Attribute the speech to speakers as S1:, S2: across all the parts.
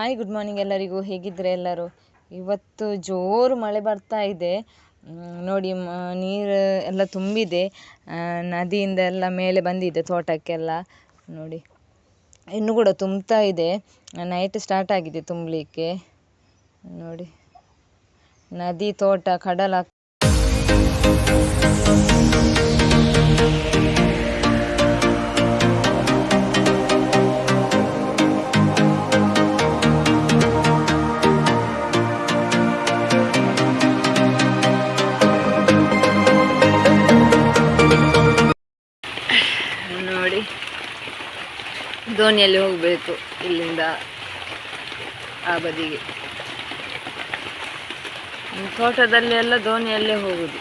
S1: Hi good morning ಎಲ್ಲರಿಗೂ. ಹೇಗಿದ್ರೆ ಎಲ್ಲರೂ? ಇವತ್ತು ಜೋರು ಮಳೆ ಬರ್ತಾ ಇದೆ. ನೋಡಿ ನೀರು ಎಲ್ಲ ತುಂಬಿದೆ. ನದಿಯಿಂದ ಎಲ್ಲ ಮೇಲೆ ಬಂದಿದೆ ತೋಟಕ್ಕೆಲ್ಲ. ನೋಡಿ, ಇನ್ನು ಕೂಡ ತುಂಬ್ತಾ ಇದೆ. ನೈಟ್ ಸ್ಟಾರ್ಟ್ ಆಗಿದೆ ತುಂಬಲಿಕ್ಕೆ. ನೋಡಿ, ನದಿ ತೋಟ, ಕಡಲ ದೋಣಿಯಲ್ಲಿ ಹೋಗಬೇಕು ಇಲ್ಲಿಂದ ಆ ಬದಿಗೆ. ತೋಟದಲ್ಲಿ ಎಲ್ಲ ದೋಣಿಯಲ್ಲೇ ಹೋಗುದು.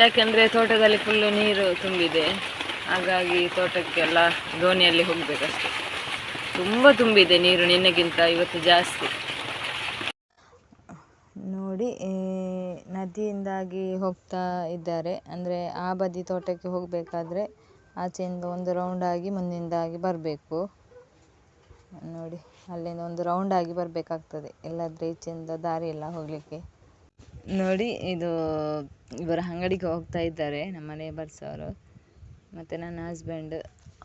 S1: ಯಾಕೆಂದರೆ ತೋಟದಲ್ಲಿ ಫುಲ್ಲು ನೀರು ತುಂಬಿದೆ. ಹಾಗಾಗಿ ತೋಟಕ್ಕೆಲ್ಲ ದೋಣಿಯಲ್ಲಿ ಹೋಗಬೇಕಷ್ಟೆ. ತುಂಬ ತುಂಬಿದೆ ನೀರು ನಿನ್ನೆಗಿಂತ, ಇವತ್ತು ಜಾಸ್ತಿ. ನೋಡಿ ನದಿಯಿಂದಾಗಿ ಹೋಗ್ತಾ ಇದ್ದಾರೆ. ಅಂದರೆ ಆ ಬದಿ ತೋಟಕ್ಕೆ ಹೋಗಬೇಕಾದ್ರೆ ಆಚೆಯಿಂದ ಒಂದು ರೌಂಡ್ ಆಗಿ ಮುಂದಿಂದಾಗಿ ಬರಬೇಕು. ನೋಡಿ, ಅಲ್ಲಿಂದ ಒಂದು ರೌಂಡ್ ಆಗಿ ಬರಬೇಕಾಗ್ತದೆ. ಇಲ್ಲಾದರೆ ಈಚೆಯಿಂದ ದಾರಿ ಇಲ್ಲ ಹೋಗಲಿಕ್ಕೆ. ನೋಡಿ, ಇದು ಇವರ ಅಂಗಡಿಗೆ ಹೋಗ್ತಾ ಇದ್ದಾರೆ, ನಮ್ಮ ನೇಬರ್ಸ್ ಅವರು. ಮತ್ತು ನನ್ನ ಹಸ್ಬೆಂಡ್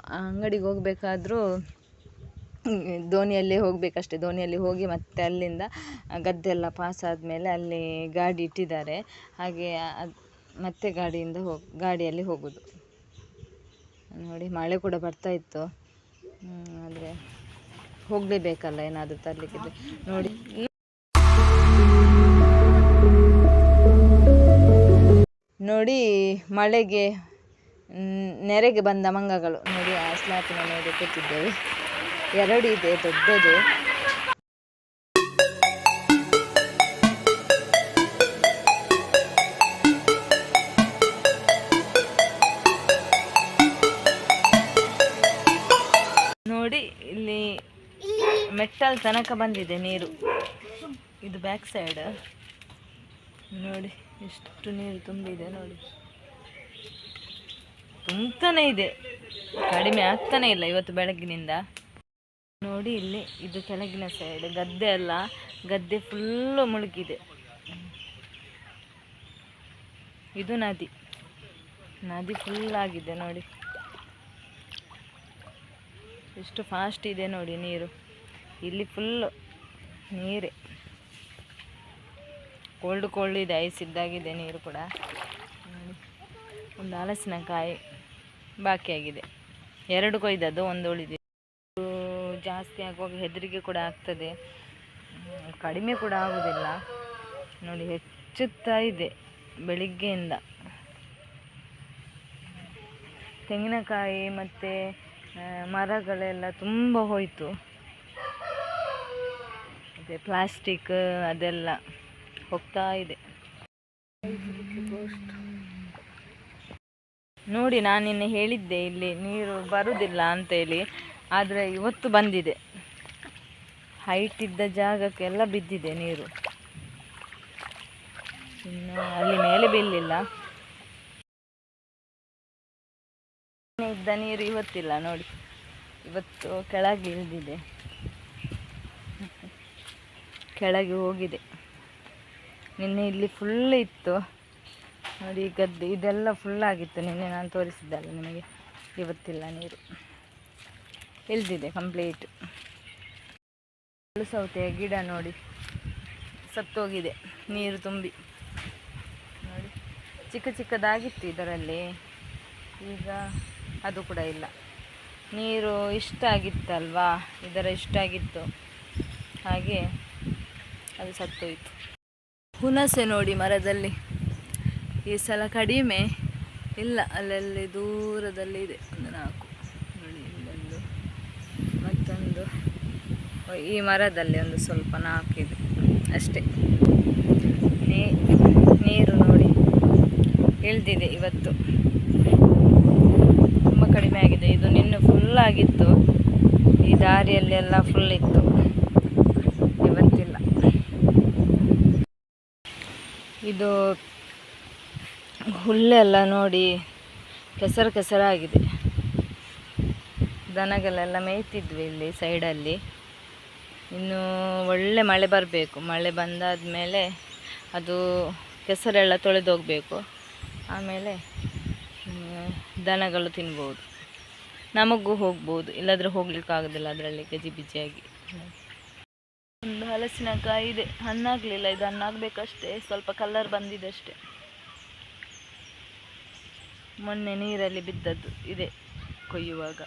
S1: ಆ ಅಂಗಡಿಗೆ ಹೋಗಬೇಕಾದ್ರೂ ದೋಣಿಯಲ್ಲೇ ಹೋಗಬೇಕಷ್ಟೇ. ದೋಣಿಯಲ್ಲಿ ಹೋಗಿ ಮತ್ತೆ ಅಲ್ಲಿಂದ ಗದ್ದೆ ಎಲ್ಲ ಪಾಸ್ ಆದಮೇಲೆ ಅಲ್ಲಿ ಗಾಡಿ ಇಟ್ಟಿದ್ದಾರೆ. ಹಾಗೆ ಅದು ಮತ್ತೆ ಗಾಡಿಯಿಂದ ಹೋಗಿ, ಗಾಡಿಯಲ್ಲಿ ಹೋಗೋದು. ನೋಡಿ, ಮಳೆ ಕೂಡ ಬರ್ತಾ ಇತ್ತು. ಆದರೆ ಹೋಗಲೇಬೇಕಲ್ಲ, ಏನಾದರೂ ತರಲಿಕ್ಕಿದ್ರೆ ನೋಡಿ ನೋಡಿ, ಮಳೆಗೆ ನೆರೆಗೆ ಬಂದ ಮಂಗಗಳು. ನೋಡಿ, ಆ ಸ್ಲ್ಯಾಪಿನ ನೋಡಿ ಕೂತಿದ್ದೇವೆ. ಎರಡು ಇದೆ, ದೊಡ್ಡದು. ಮೆಟ್ಟಲ್ ತನಕ ಬಂದಿದೆ ನೀರು. ಇದು ಬ್ಯಾಕ್ ಸೈಡ್ ನೋಡಿ, ಎಷ್ಟು ನೀರು ತುಂಬಿದೆ ನೋಡಿ. ತುಂಬ್ತಾನೆ ಇದೆ. ಕಡಿಮೆ ಆಗ್ತಾನೆ ಇಲ್ಲ ಇವತ್ತು ಬೆಳಗ್ಗಿನಿಂದ. ನೋಡಿ ಇಲ್ಲಿ, ಇದು ಕೆಳಗಿನ ಸೈಡ್ ಗದ್ದೆ ಅಲ್ಲ, ಗದ್ದೆ ಫುಲ್ಲು ಮುಳುಗಿದೆ. ಇದು ನದಿ. ನದಿ ಫುಲ್ ಆಗಿದೆ ನೋಡಿ. ಎಷ್ಟು ಫಾಸ್ಟ್ ಇದೆ ನೋಡಿ ನೀರು. ಇಲ್ಲಿ ಫುಲ್ಲು ನೀರೇ. ಕೋಲ್ಡ್ ಕೋಲ್ಡ್ ಇದೆ ಐಸ್ ಇದ್ದಾಗಿದೆ, ನೀರು ಕೂಡ. ಒಂದು ಹಲಸಿನಕಾಯಿ ಬಾಕಿಯಾಗಿದೆ ಎರಡು ಕೊಯ್ದದ್ದು, ಒಂದು ಉಳಿದಿದೆ. ಜಾಸ್ತಿ ಆಗುವಾಗ ಹೆದರಿಗೆ ಕೂಡ ಆಗ್ತದೆ. ಕಡಿಮೆ ಕೂಡ ಆಗುವುದಿಲ್ಲ ನೋಡಿ, ಹೆಚ್ಚುತ್ತಾ ಇದೆ ಬೆಳಿಗ್ಗೆಯಿಂದ. ತೆಂಗಿನಕಾಯಿ ಮತ್ತು ಮರಗಳೆಲ್ಲ ತುಂಬ ಹೋಯಿತು. ಮತ್ತು ಪ್ಲಾಸ್ಟಿಕ್, ಅದೆಲ್ಲ ಹೋಗ್ತಾ ಇದೆ. ನೋಡಿ, ನಾನು ನಿನ್ನೆ ಹೇಳಿದ್ದೆ, ಇಲ್ಲಿ ನೀರು ಬರುವುದಿಲ್ಲ ಅಂತೇಳಿ ಆದರೆ ಇವತ್ತು ಬಂದಿದೆ. ಹೈಟ್ ಇದ್ದ ಜಾಗಕ್ಕೆಲ್ಲ ಬಿದ್ದಿದೆ ನೀರು. ಇನ್ನು ಅಲ್ಲಿ ಮೇಲೆ ಬೀಳಲಿಲ್ಲ ಇದ್ದ ನೀರು ಇವತ್ತಿಲ್ಲ, ನೋಡಿ. ಇವತ್ತು ಕೆಳಗೆ ಇಳಿದಿದೆ. ಕೆಳಗೆ ಹೋಗಿದೆ. ನಿನ್ನೆ ಇಲ್ಲಿ ಫುಲ್ ಇತ್ತು. ನೋಡಿ ಗದ್ದೆ ಇದೆಲ್ಲ ಫುಲ್ ಆಗಿತ್ತು. ನಿನ್ನೆ ನಾನು ತೋರಿಸಿದ್ದಲ್ಲ ನಿಮಗೆ. ಇವತ್ತಿಲ್ಲ ನೀರು. ಇಲ್ದಿದೆ ಕಂಪ್ಲೀಟ್ ಸೌತೆಯ ಗಿಡ ನೋಡಿ. ಸತ್ತೋಗಿದೆ. ನೀರು ತುಂಬಿ. ನೋಡಿ. ಚಿಕ್ಕ ಚಿಕ್ಕದಾಗಿತ್ತು ಇದರಲ್ಲಿ. ಈಗ ಅದು ಕೂಡ ಇಲ್ಲ. ನೀರು ಇಷ್ಟ ಆಗಿತ್ತಲ್ವಾ? ಇದರ ಇಷ್ಟ ಆಗಿತ್ತು. ಹಾಗೆ ಅದು ಸತ್ತೋಯ್ತು. ಹುಣಸೆ ನೋಡಿ ಮರದಲ್ಲಿ. ಈ ಸಲ ಕಡಿಮೆ ಇಲ್ಲ, ಅಲ್ಲಲ್ಲಿ ದೂರದಲ್ಲಿ ಇದೆ. ಒಂದು ನಾಲ್ಕು ನೋಡಿ ಇಲ್ಲೊಂದು ಮತ್ತೊಂದು. ಈ ಮರದಲ್ಲಿ ಒಂದು ಸ್ವಲ್ಪ ನಾಲ್ಕಿದೆ ಅಷ್ಟೇ. ನೀರು ನೋಡಿ. ಇಳ್ದಿದೆ ಇವತ್ತು. ತುಂಬ ಕಡಿಮೆ ಆಗಿದೆ. ಇದು ನಿನ್ನೆ ಫುಲ್ ಆಗಿತ್ತು. ಈ ದಾರಿಯಲ್ಲೆಲ್ಲ ಫುಲ್ ಇತ್ತು ಇವತ್ತಿಲ್ಲ ಇದು ಹುಲ್ಲೆಲ್ಲ ನೋಡಿ ಕೆಸರು ಕೆಸರಾಗಿದೆ. ದನಗಳೆಲ್ಲ ಮೇಯ್ತಿದ್ವಿ ಇಲ್ಲಿ ಸೈಡಲ್ಲಿ. ಇನ್ನು ಒಳ್ಳೆ ಮಳೆ ಬರಬೇಕು. ಮಳೆ ಬಂದಾದ ಮೇಲೆ ಅದು ಕೆಸರೆಲ್ಲ ತೊಳೆದೋಗಬೇಕು. ಆಮೇಲೆ ದನಗಳು ತಿನ್ಬೋದು. ನಮಗೂ ಹೋಗ್ಬೋದು. ಇಲ್ಲಾದರೆ ಹೋಗ್ಲಿಕ್ಕೆ ಆಗೋದಿಲ್ಲ ಅದರಲ್ಲಿ ಗಜಿಬಿಜಿಯಾಗಿ. ಒಂದು ಹಲಸಿನಕಾಯಿ ಇದೆ. ಹಣ್ಣಾಗಲಿಲ್ಲ, ಇದು ಹಣ್ಣಾಗಬೇಕಷ್ಟೇ. ಸ್ವಲ್ಪ ಕಲರ್ ಬಂದಿದೆ ಅಷ್ಟೇ. ಮೊನ್ನೆ ನೀರಲ್ಲಿ ಬಿದ್ದದ್ದು ಇದೆ ಕೊಯ್ಯುವಾಗ.